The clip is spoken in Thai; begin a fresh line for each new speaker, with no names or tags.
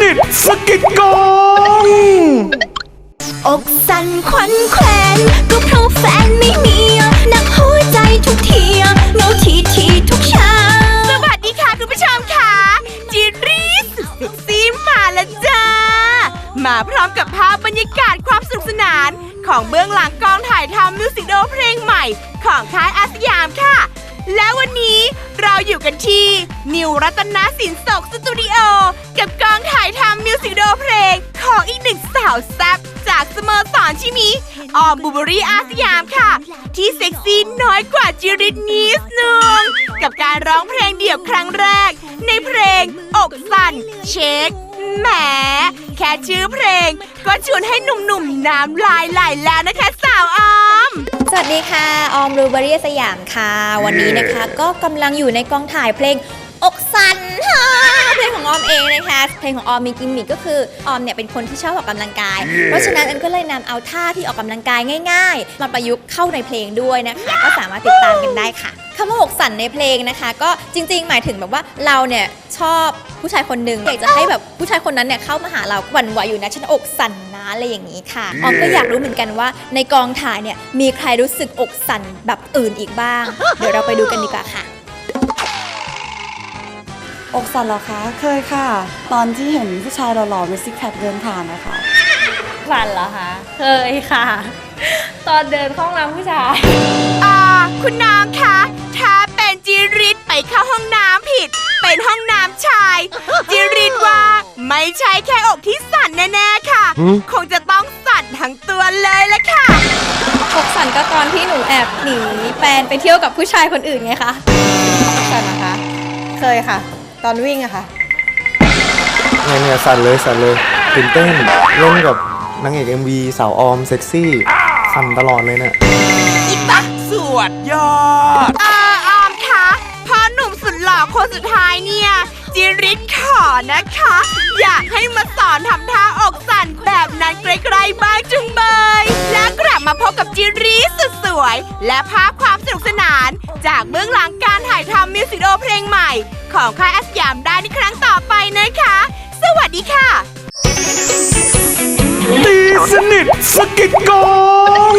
นิทสกิดกอง
อกสั่นขวัญแขวนก็เพราะแฟนไม่มีหนักหัวใจทุกทีเหงาทีทีทุกเช้า
สวัสดีค่ะคุณผู้ชมค่ะจีรีสุดเซ็กซี่มาแล้วจ้า มาพร้อมกับภาพบรรยากาศความสนุกสนาน ของเบื้องหลังกองถ่ายทำมิวสิกวิดีโอเพลงใหม่ ของค่ายอาสยามค่ะ และวันนี้เราอยู่กันที่ นิวรัตนสินศกสตูดิโอ กับกองถ่ายทำมิวสิกวิดีโอเพลง ของอีกหนึ่งสาวแซ่บจากสโมสรชิมิออมบูเบอรี่อาสยามค่ะ ที่เซ็กซี่น้อยกว่าจิริตนิดนึงกับการร้องเพลงเดี่ยวครั้งแรก ในเพลง อกสั่นเช็คแหมแค่ชื่อเพลง ก็ชวนให้หนุ่มๆน้ำลายไหลแล้วนะคะสาวออม
สวัสดีค่ะ ออมรูเบอรี่สยามค่ะ วันนี้นะคะก็กำลังอยู่ในกองถ่ายเพลงอกสัน มเองนะคะ เพลงของออมมีกิมมิคก็คือออมเนี่ยเป็นคนที่ชอบออกกำลังกาย เพราะฉะนั้นอันก็เลยนำเอาท่าที่ออกกำลังกายง่าย ๆ มาประยุกต์เข้าในเพลงด้วยนะคะ ก็สามารถติดตามกันได้ค่ะคำว่าอกสันในเพลงนะคะ ก็จริง ๆ หมายถึงแบบว่าเราเนี่ยชอบผู้ชายคนหนึ่งอยากจะให้แบบผู้ชายคนนั้นเนี่ยเข้ามาหาเราหวั่นไหวอยู่นะฉันอกสั่นนะอะไรอย่างนี้ค่ะออมก็อยากรู้เหมือนกันว่า ในกองถ่ายเนี่ยมีใครรู้สึกอกสั่นแบบอื่นอีกบ้าง เดี๋ยวเราไปดูกันดีกว่าค่ะ
อกสั่นเหรอคะ เคยค่ะ ตอนที่เห็นผู้ชายหล่อๆมีซิกแพคเดินผ่านนะคะ
ฝันเหรอคะ เคยค่ะ ตอนเดินเข้าห้องน้ำผู้ชาย
อ่า คุณน้องคะ ถ้าเป็นจิริตไปเข้าห้องน้ำผิด เป็นห้องน้ำชาย จิริตว่า ไม่ใช่แค่อกที่สั่นแน่ๆค่ะ คงจะต้องสั่นทั้งตัวเลยละค่ะ
อกสั่นก็ตอนที่หนูแอบหนีแฟนไปเที่ยวกับผู้ชายคนอื่นไงคะอกสั่นนะคะ เคยค่ะ ตอนวิ่งอะค่ะ
เนี่ยเนี่ยสั่นเลยสั่นเลยตื่นเต้นเล่นกับนางเอก MV สาวออมเซ็กซี่สั่นตลอดเลยเนี่ย
อีตักสวดยอดอาออมคะพ่อหนุ่มสุดหล่อคนสุดท้ายเนี่ย จิริตขอนะคะ อยากให้มาสอนทำท่าอกสั่นแบบ และภาพความสนุกสนาน จากเบื้องหลังการถ่ายทำมิวสิกวิดีโอเพลงใหม่ ของค่ายอาสยามได้ในครั้งต่อไปนะคะ สวัสดีค่ะ
ตีสนิทสกิดกอง